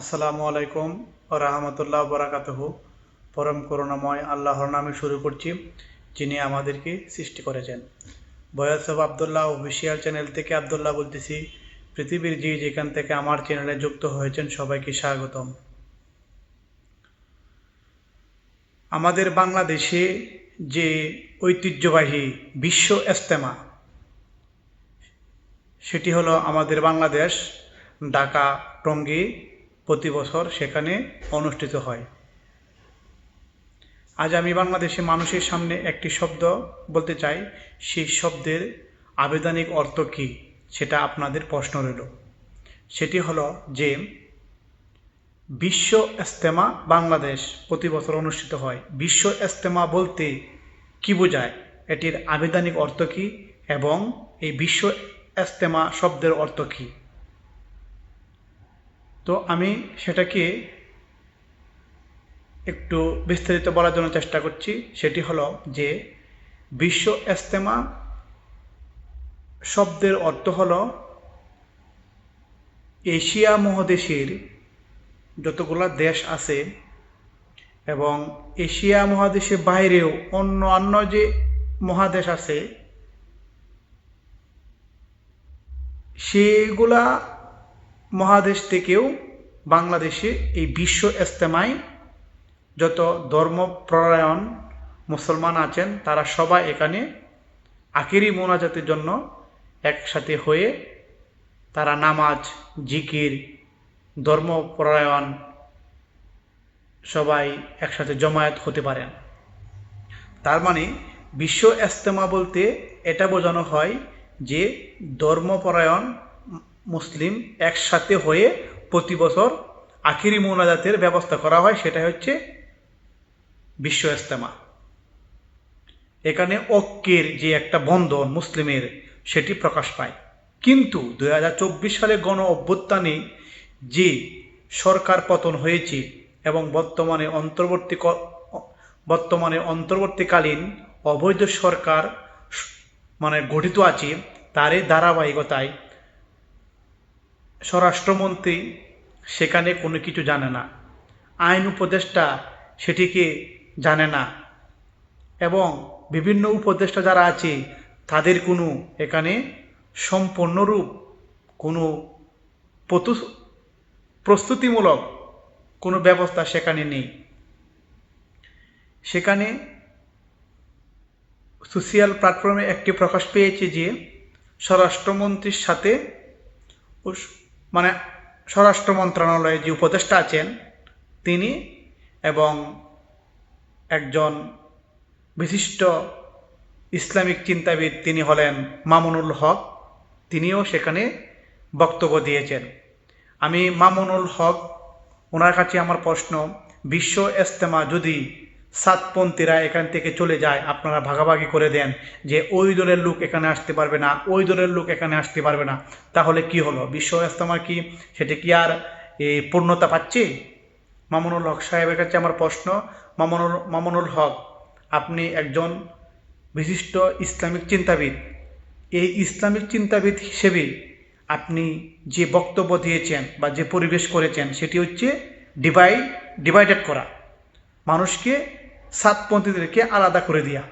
আসসালামু আলাইকুম রহমতুল্লাহ বরাকাতহ। পরম করুণাময় আল্লাহর নামে শুরু করছি, যিনি আমাদেরকে সৃষ্টি করেছেন। বয়স আবদুল্লাহ অফিসিয়াল চ্যানেল থেকে আবদুল্লাহ বলতেছি, পৃথিবীর যে যেখান থেকে আমার চ্যানেলে যুক্ত হয়েছেন সবাইকে স্বাগতম। আমাদের বাংলাদেশে যে ঐতিহ্যবাহী বিশ্ব ইস্তেমা সেটি হলো আমাদের বাংলাদেশ, ঢাকা, টঙ্গী প্রতি বছর সেখানে অনুষ্ঠিত হয়। আজ আমি বাংলাদেশে মানুষের সামনে একটি শব্দ বলতে চাই। সেই শব্দের আবেদনিক অর্থ কী সেটা আপনাদের প্রশ্ন রইল। সেটি হলো যে, বিশ্ব ইস্তেমা বাংলাদেশ প্রতি বছর অনুষ্ঠিত হয়। বিশ্ব ইস্তেমা বলতে কি বোঝায়? এটির আবেদনিক অর্থ কী এবং এই বিশ্ব ইস্তেমা শব্দের অর্থ কী? তো আমি সেটাকে একটু বিস্তারিত বলার জন্য চেষ্টা করছি। সেটি হলো যে, বিশ্ব ইস্তেমা শব্দের অর্থ হল এশিয়া মহাদেশের যতগুলা দেশ আছে এবং এশিয়া মহাদেশের বাইরেও অন্য অন্য যে মহাদেশ আছে, সেগুলা মহাদেশ থেকেও বাংলাদেশে এই বিশ্ব ইস্তেমায় যত ধর্মপ্ররায়ণ মুসলমান আছেন, তারা সবাই এখানে আখেরি মোনাজাতের জন্য একসাথে হয়ে তারা নামাজ, জিকির ধর্মপরায়ণ সবাই একসাথে জমায়েত হতে পারেন। তার মানে বিশ্ব ইস্তেমা বলতে এটা বোঝানো হয় যে ধর্মপরায়ণ মুসলিম একসাথে হয়ে প্রতি বছর আখিরি মোনাজাতের ব্যবস্থা করা হয় সেটা হচ্ছে বিশ্ব ইস্তেমা এখানে ঐক্যের যে একটা বন্ধন মুসলিমের, সেটি প্রকাশ পায়। কিন্তু দু হাজার চব্বিশ সালে গণ অভ্যুত্থানে যে সরকার পতন হয়েছে এবং বর্তমানে অন্তর্বর্তী বর্তমানে অন্তর্বর্তীকালীন অবৈধ সরকার মানে গঠিত আছে, তারই ধারাবাহিকতায় স্বরাষ্ট্রমন্ত্রী সেখানে কোনো কিছু জানে না। আইন উপদেষ্টা সেটিকে জানে না। এবং বিভিন্ন উপদেষ্টা যারা আছে, তাদের কোনো এখানে সম্পূর্ণরূপ কোনো প্রতু প্রস্তুতিমূলক কোনো ব্যবস্থা সেখানে নেই। সেখানে সোশিয়াল প্ল্যাটফর্মে একটি প্রকাশ পেয়েছে যে, স্বরাষ্ট্রমন্ত্রীর সাথে মানে স্বরাষ্ট্র মন্ত্রণালয়ে যে উপদেষ্টা আছেন, তিনি এবং একজন বিশিষ্ট ইসলামিক চিন্তাবিদ তিনি হলেন মামুনুল হক, তিনিও সেখানে বক্তব্য দিয়েছেন। আমি মামুনুল হক, ওনার কাছে আমার প্রশ্ন, বিশ্ব ইস্তেমা যদি সাতপন্থীরা এখান থেকে চলে যায়, আপনারা ভাগাভাগি করে দেন যে ওই দলের লোক এখানে আসতে পারবে না, ওই দলের লোক এখানে আসতে পারবে না। তাহলে কি হলো? বিশ্ব ইস্তেমা কি? সেটি কি আর এই পূর্ণতা পাচ্ছে? মামুনুল হক সাহেবের কাছে আমার প্রশ্ন, মামুনুল মামুনুল হক, আপনি একজন বিশিষ্ট ইসলামিক চিন্তাবিদ। এই ইসলামিক চিন্তাবিদ হিসেবে আপনি যে বক্তব্য দিয়েছেন বা যে পরিবেশ করেছেন, সেটি হচ্ছে ডিভাইড ডিভাইডেড করা। মানুষকে সাতপন্থীদেরকে আলাদা করে দেওয়া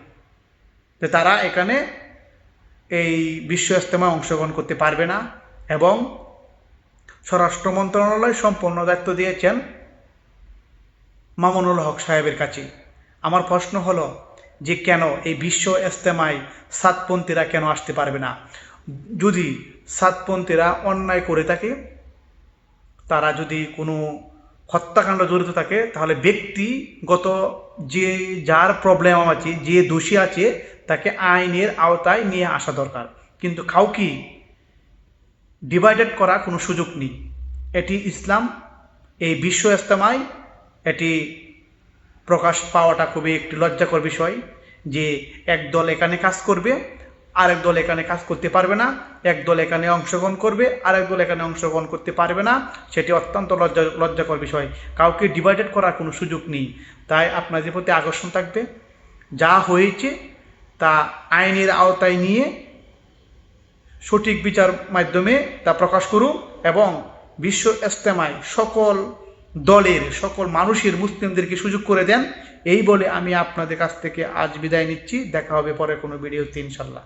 যে তারা এখানে এই বিশ্ব ইস্তেমায় অংশগ্রহণ করতে পারবে না এবং স্বরাষ্ট্র মন্ত্রণালয় সম্পূর্ণ দায়িত্ব দিয়েছেন মামুনুল হক সাহেবের কাছে। আমার প্রশ্ন হলো যে কেন এই বিশ্ব ইস্তেমায় সাতপন্থীরা কেন আসতে পারবে না? যদি সাতপন্থীরা অন্যায় করে থাকে, তারা যদি কোনো হত্যাকাণ্ড জড়িত থাকে, তাহলে ব্যক্তিগত যে যার প্রবলেম আছে, যে দোষী আছে, তাকে আইনের আওতায় নিয়ে আসা দরকার। কিন্তু কাউকে ডিভাইডেড করা কোনো সুযোগ নেই। এটি ইসলাম, এই বিশ্ব ইস্তেমায় এটি প্রকাশ পাওয়াটা খুবই একটি লজ্জাকর বিষয় যে এক দল এখানে কাজ করবে আরেক দল এখানে কাজ করতে পারবে না, এক দল এখানে অংশগ্রহণ করবে, আরেক দল এখানে অংশগ্রহণ করতে পারবে না, সেটি অত্যন্ত লজ্জা, লজ্জাকর বিষয়। কাউকে ডিভাইডেড করার কোনো সুযোগ নেই। তাই আপনাদের প্রতি আকর্ষণ থাকবে, যা হয়েছে তা আইনের আওতায় নিয়ে সঠিক বিচার মাধ্যমে তা প্রকাশ করুন এবং বিশ্ব ইস্তেমায় সকল দলের, সকল মানুষের, মুসলিমদেরকে সুযোগ করে দেন। এই বলে আমি আপনাদের কাছ থেকে আজ বিদায় নিচ্ছি। দেখা হবে পরে কোনো ভিডিওতে ইনশাল্লাহ